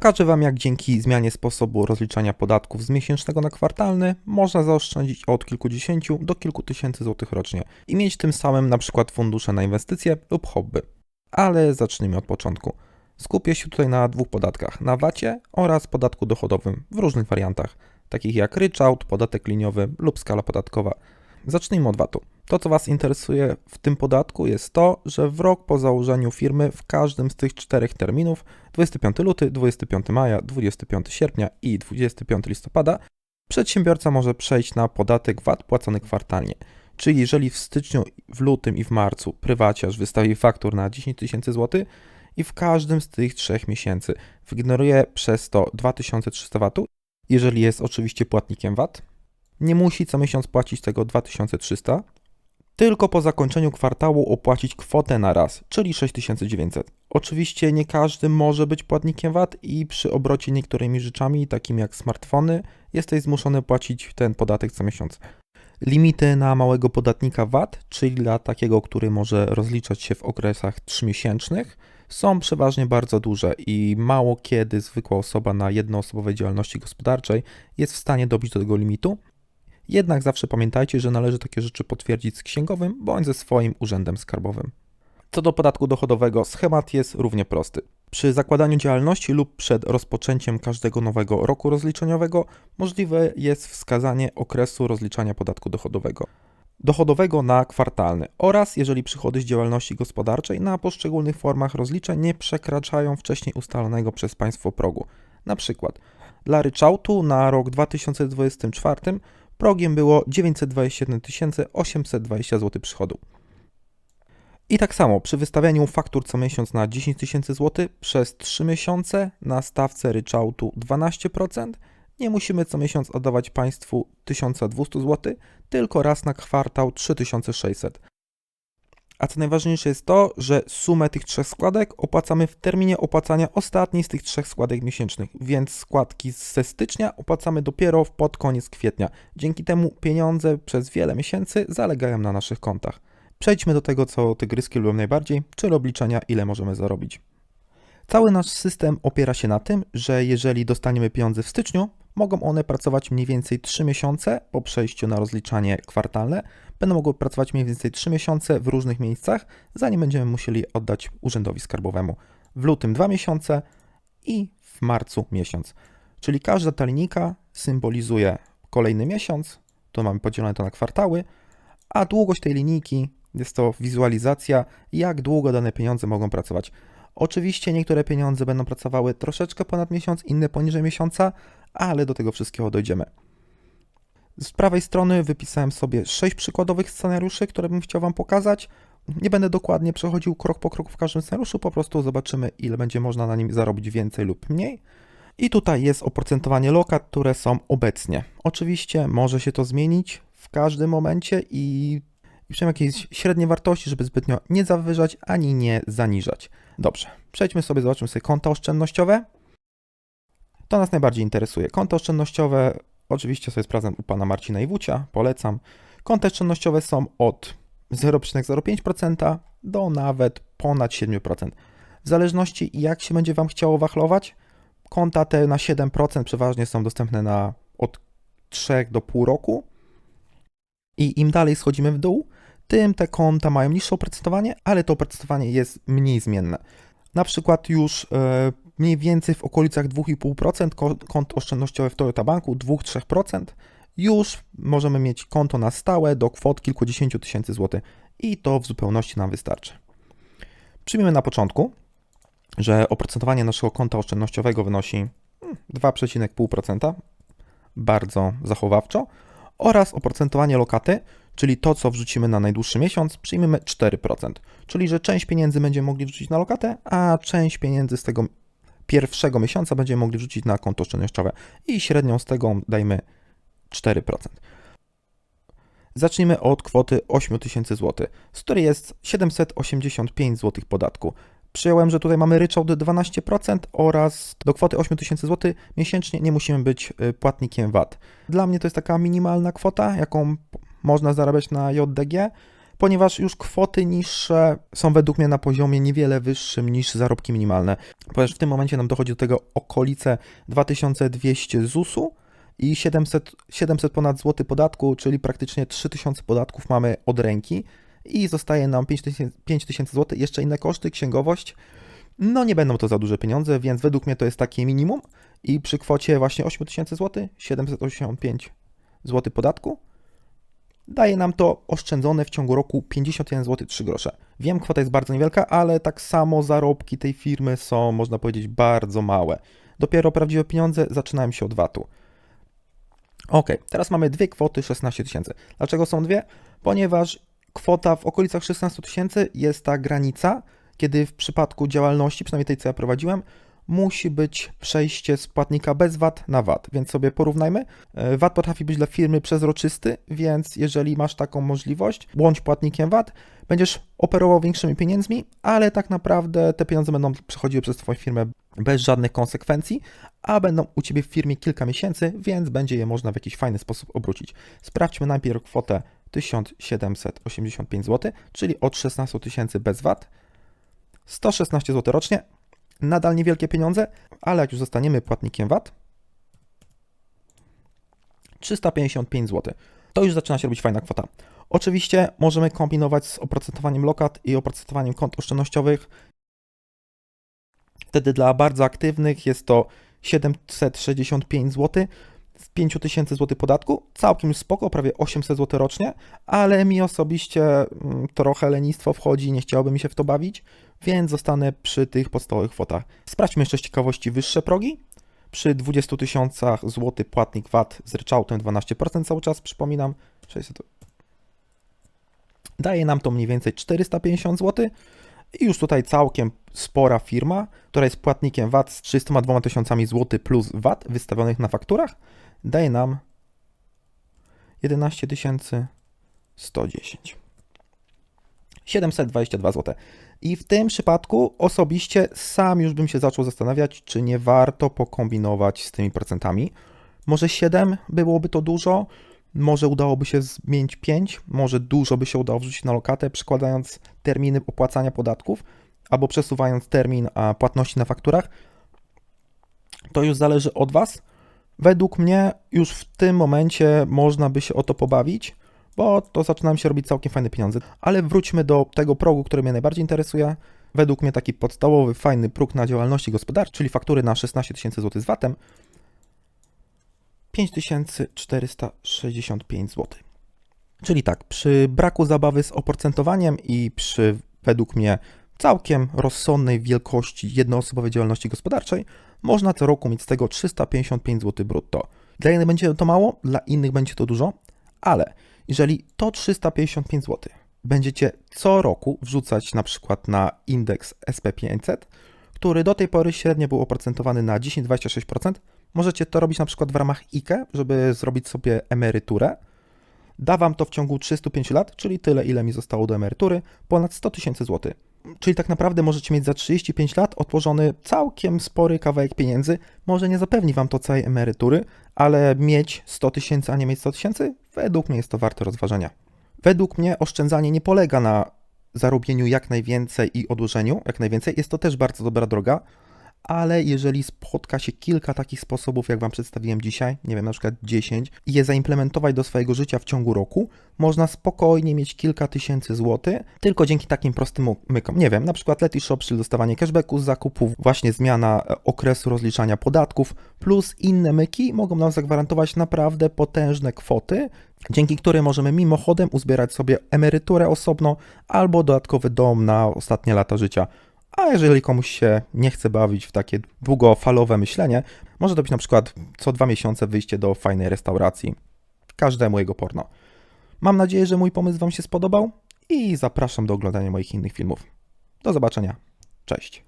Pokażę Wam, jak dzięki zmianie sposobu rozliczania podatków z miesięcznego na kwartalny można zaoszczędzić od kilkudziesięciu do kilku tysięcy złotych rocznie i mieć tym samym na przykład fundusze na inwestycje lub hobby. Ale zacznijmy od początku. Skupię się tutaj na dwóch podatkach, na VAT-ie oraz podatku dochodowym w różnych wariantach, takich jak ryczałt, podatek liniowy lub skala podatkowa. Zacznijmy od VAT-u. To, co Was interesuje w tym podatku, jest to, że w rok po założeniu firmy w każdym z tych czterech terminów 25 luty, 25 maja, 25 sierpnia i 25 listopada przedsiębiorca może przejść na podatek VAT płacony kwartalnie. Czyli jeżeli w styczniu, w lutym i w marcu prywaciarz wystawi faktur na 10 tysięcy złotych i w każdym z tych trzech miesięcy wygeneruje przez to 2300 VAT, jeżeli jest oczywiście płatnikiem VAT, nie musi co miesiąc płacić tego 2300, tylko po zakończeniu kwartału opłacić kwotę na raz, czyli 6900. Oczywiście nie każdy może być płatnikiem VAT i przy obrocie niektórymi rzeczami, takimi jak smartfony, jesteś zmuszony płacić ten podatek co miesiąc. Limity na małego podatnika VAT, czyli dla takiego, który może rozliczać się w okresach 3-miesięcznych, są przeważnie bardzo duże i mało kiedy zwykła osoba na jednoosobowej działalności gospodarczej jest w stanie dobić do tego limitu. Jednak zawsze pamiętajcie, że należy takie rzeczy potwierdzić z księgowym bądź ze swoim urzędem skarbowym. Co do podatku dochodowego, schemat jest równie prosty. Przy zakładaniu działalności lub przed rozpoczęciem każdego nowego roku rozliczeniowego możliwe jest wskazanie okresu rozliczania podatku dochodowego. Dochodowego na kwartalny oraz jeżeli przychody z działalności gospodarczej na poszczególnych formach rozliczeń nie przekraczają wcześniej ustalonego przez państwo progu. Na przykład dla ryczałtu na rok 2024 progiem było 927 820 zł przychodu. I tak samo przy wystawianiu faktur co miesiąc na 10 tysięcy zł przez 3 miesiące na stawce ryczałtu 12% nie musimy co miesiąc oddawać państwu 1200 zł, tylko raz na kwartał 3600. A co najważniejsze jest to, że sumę tych trzech składek opłacamy w terminie opłacania ostatniej z tych trzech składek miesięcznych, więc składki ze stycznia opłacamy dopiero pod koniec kwietnia. Dzięki temu pieniądze przez wiele miesięcy zalegają na naszych kontach. Przejdźmy do tego, co tygryski lubią najbardziej, czyli obliczenia, ile możemy zarobić. Cały nasz system opiera się na tym, że jeżeli dostaniemy pieniądze w styczniu, mogą one pracować mniej więcej 3 miesiące po przejściu na rozliczanie kwartalne. Będą mogły pracować mniej więcej 3 miesiące w różnych miejscach, zanim będziemy musieli oddać urzędowi skarbowemu. W lutym 2 miesiące i w marcu miesiąc. Czyli każda ta linijka symbolizuje kolejny miesiąc, tu mamy podzielone to na kwartały, a długość tej linijki jest to wizualizacja, jak długo dane pieniądze mogą pracować. Oczywiście niektóre pieniądze będą pracowały troszeczkę ponad miesiąc, inne poniżej miesiąca, ale do tego wszystkiego dojdziemy. Z prawej strony wypisałem sobie 6 przykładowych scenariuszy, które bym chciał Wam pokazać. Nie będę dokładnie przechodził krok po kroku w każdym scenariuszu, po prostu zobaczymy, ile będzie można na nim zarobić więcej lub mniej. I tutaj jest oprocentowanie lokat, które są obecnie. Oczywiście może się to zmienić w każdym momencie i i przynajmniej jakieś średnie wartości, żeby zbytnio nie zawyżać ani nie zaniżać. Dobrze, przejdźmy sobie, zobaczymy sobie konta oszczędnościowe. To nas najbardziej interesuje. Konta oszczędnościowe, oczywiście sobie sprawdzam u pana Marcina Iwucia, polecam. Konta oszczędnościowe są od 0,05% do nawet ponad 7%. W zależności jak się będzie Wam chciało wachlować, konta te na 7% przeważnie są dostępne na od 3 do pół roku. I im dalej schodzimy w dół, tym te konta mają niższe oprocentowanie, ale to oprocentowanie jest mniej zmienne. Na przykład już e, mniej więcej w okolicach 2,5% kont oszczędnościowe w Toyota Banku, 2-3%, już możemy mieć konto na stałe do kwot kilkudziesięciu tysięcy złotych i to w zupełności nam wystarczy. Przyjmijmy na początku, że oprocentowanie naszego konta oszczędnościowego wynosi 2,5%, hmm, bardzo zachowawczo, oraz oprocentowanie lokaty, czyli to, co wrzucimy na najdłuższy miesiąc, przyjmiemy 4%. Czyli, że część pieniędzy będziemy mogli wrzucić na lokatę, a część pieniędzy z tego pierwszego miesiąca będziemy mogli wrzucić na konto oszczędnościowe i średnią z tego dajmy 4%. Zacznijmy od kwoty 8000 zł, z której jest 785 zł podatku. Przyjąłem, że tutaj mamy ryczałt 12% oraz do kwoty 8000 zł miesięcznie nie musimy być y, płatnikiem VAT. Dla mnie to jest taka minimalna kwota, jaką można zarabiać na JDG. Ponieważ już kwoty niższe są według mnie na poziomie niewiele wyższym niż zarobki minimalne. Ponieważ w tym momencie nam dochodzi do tego okolice 2200 ZUS-u i 700, 700 ponad złoty podatku, czyli praktycznie 3000 podatków mamy od ręki i zostaje nam 5000 5000 zł, jeszcze inne koszty, księgowość. No nie będą to za duże pieniądze, więc według mnie to jest takie minimum i przy kwocie właśnie 8000 zł, 785 zł podatku, daje nam to oszczędzone w ciągu roku 51 zł 3 grosze. Wiem, kwota jest bardzo niewielka, ale tak samo zarobki tej firmy są, można powiedzieć, bardzo małe. Dopiero prawdziwe pieniądze zaczynają się od VAT-u. Ok, teraz mamy dwie kwoty 16 tysięcy. Dlaczego są dwie? Ponieważ kwota w okolicach 16 tysięcy jest ta granica, kiedy w przypadku działalności, przynajmniej tej, co ja prowadziłem, musi być przejście z płatnika bez VAT na VAT, więc sobie porównajmy. E, VAT potrafi być dla firmy przezroczysty, więc jeżeli masz taką możliwość, bądź płatnikiem VAT, będziesz operował większymi pieniędzmi, ale tak naprawdę te pieniądze będą przechodziły przez Twoją firmę bez żadnych konsekwencji, a będą u Ciebie w firmie kilka miesięcy, więc będzie je można w jakiś fajny sposób obrócić. Sprawdźmy najpierw kwotę 1785 zł, czyli od 16 tysięcy bez VAT, 116 zł rocznie, nadal niewielkie pieniądze, ale jak już zostaniemy płatnikiem VAT, 355 zł. To już zaczyna się robić fajna kwota. Oczywiście możemy kombinować z oprocentowaniem lokat i oprocentowaniem kont oszczędnościowych. Wtedy dla bardzo aktywnych jest to 765 zł z 5000 zł podatku. Całkiem spoko, prawie 800 zł rocznie, ale mi osobiście mm, trochę lenistwo wchodzi, nie chciałbym się w to bawić, więc zostanę przy tych podstawowych kwotach. Sprawdźmy jeszcze z ciekawości wyższe progi. Przy 20 tysiącach złotych płatnik VAT z ryczałtem 12% cały czas, przypominam. 600. Daje nam to mniej więcej 450 zł. I już tutaj całkiem spora firma, która jest płatnikiem VAT z 32 tysiącami złotych plus VAT wystawionych na fakturach, daje nam 11 110. 722 zł. I w tym przypadku osobiście sam już bym się zaczął zastanawiać, czy nie warto pokombinować z tymi procentami. Może 7 byłoby to dużo, może udałoby się zmienić 5, może dużo by się udało wrzucić na lokatę, przykładając terminy opłacania podatków albo przesuwając termin płatności na fakturach. To już zależy od Was. Według mnie już w tym momencie można by się o to pobawić, bo to zaczynają się robić całkiem fajne pieniądze. Ale wróćmy do tego progu, który mnie najbardziej interesuje. Według mnie taki podstawowy, fajny próg na działalności gospodarczej, czyli faktury na 16 tysięcy zł z VAT-em, 5465 zł. Czyli tak, przy braku zabawy z oprocentowaniem i przy według mnie całkiem rozsądnej wielkości jednoosobowej działalności gospodarczej, można co roku mieć z tego 355 zł brutto. Dla jednych będzie to mało, dla innych będzie to dużo, ale jeżeli to 355 zł będziecie co roku wrzucać na przykład na indeks SP500, który do tej pory średnio był oprocentowany na 10-26%, możecie to robić na przykład w ramach IKE, żeby zrobić sobie emeryturę. Da Wam to w ciągu 305 lat, czyli tyle, ile mi zostało do emerytury, ponad 100 tysięcy złotych. Czyli tak naprawdę możecie mieć za 35 lat otworzony całkiem spory kawałek pieniędzy. Może nie zapewni Wam to całej emerytury, ale mieć 100 tysięcy, a nie mieć 100 tysięcy, według mnie jest to warte rozważenia. Według mnie oszczędzanie nie polega na zarobieniu jak najwięcej i odłożeniu jak najwięcej. Jest to też bardzo dobra droga, ale jeżeli spotka się kilka takich sposobów, jak Wam przedstawiłem dzisiaj, nie wiem, na przykład 10, i je zaimplementować do swojego życia w ciągu roku, można spokojnie mieć kilka tysięcy złotych, tylko dzięki takim prostym mykom. Nie wiem, na przykład Letty Shop, czyli dostawanie cashbacku z zakupów, właśnie zmiana e, okresu rozliczania podatków, plus inne myki mogą nam zagwarantować naprawdę potężne kwoty, dzięki którym możemy mimochodem uzbierać sobie emeryturę osobno albo dodatkowy dom na ostatnie lata życia. A jeżeli komuś się nie chce bawić w takie długofalowe myślenie, może to być na przykład co dwa miesiące wyjście do fajnej restauracji. Każdemu jego porno. Mam nadzieję, że mój pomysł Wam się spodobał i zapraszam do oglądania moich innych filmów. Do zobaczenia. Cześć.